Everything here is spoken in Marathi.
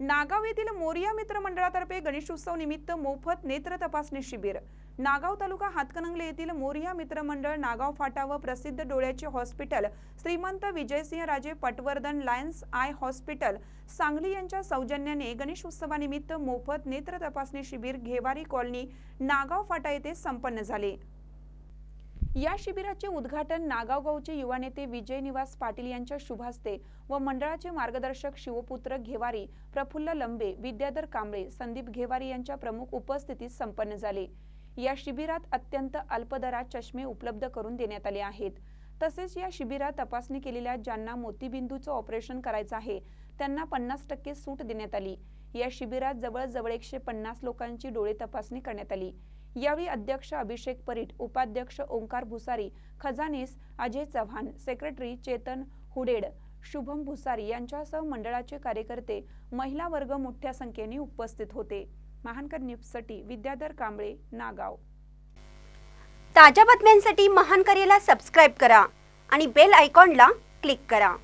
नागाव येथील मोरिया मित्र मंडळातर्फे गणेशोत्सव निमित्त मोफत नेत्र तपासणी शिबिर. नागाव तालुका हातकणंगले येथील मोरिया मित्र मंडळ नागाव फाटा व प्रसिद्ध डोळ्याचे hospital Shrimant Vijaysinh Raje Patwardhan lions eye hospital Sangli यांच्या सौजन्याने गणेशोत्सवानिमित्त मोफत नेत्र तपासणी शिबिर घेवारी कॉलनी नागाव फाटा येथे संपन्न झाले. या शिबिराचे उद्घाटन नागावगावचे युवा नेते विजय निवास पाटील यांच्या शुभास्ते व मंडळाचे मार्गदर्शक शिवपुत्र घेवारी प्रफुल्ल लंबे विद्याधर कांबळे संदीप घेवारी यांच्या प्रमुख उपस्थितीत संपन्न झाले. या शिबिरात अत्यंत अल्प दरात चष्मे उपलब्ध करून देण्यात आले आहेत. तसेच या शिबिरात तपासणी केलेल्या ज्यांना मोतीबिंदूचं ऑपरेशन करायचं आहे त्यांना पन्नास टक्के सूट देण्यात आली. या शिबिरात जवळजवळ एकशे पन्नास लोकांची डोळे तपासणी करण्यात आली. यावेळी अध्यक्ष अभिषेक परीट उपाध्यक्ष ओंकार भुसारी खजानीस अजय चव्हाण सेक्रेटरी चेतन हुडेड शुभम भुसारी यांच्यासह मंडळाचे कार्यकर्ते महिला वर्ग मोठ्या संख्येने उपस्थित होते. महानकर न्यूजसाठी विद्याधर कांबळे नागाव. ताज्या बातम्यांसाठी महानकरेला सबस्क्राईब करा आणि बेल आयकॉनला क्लिक करा.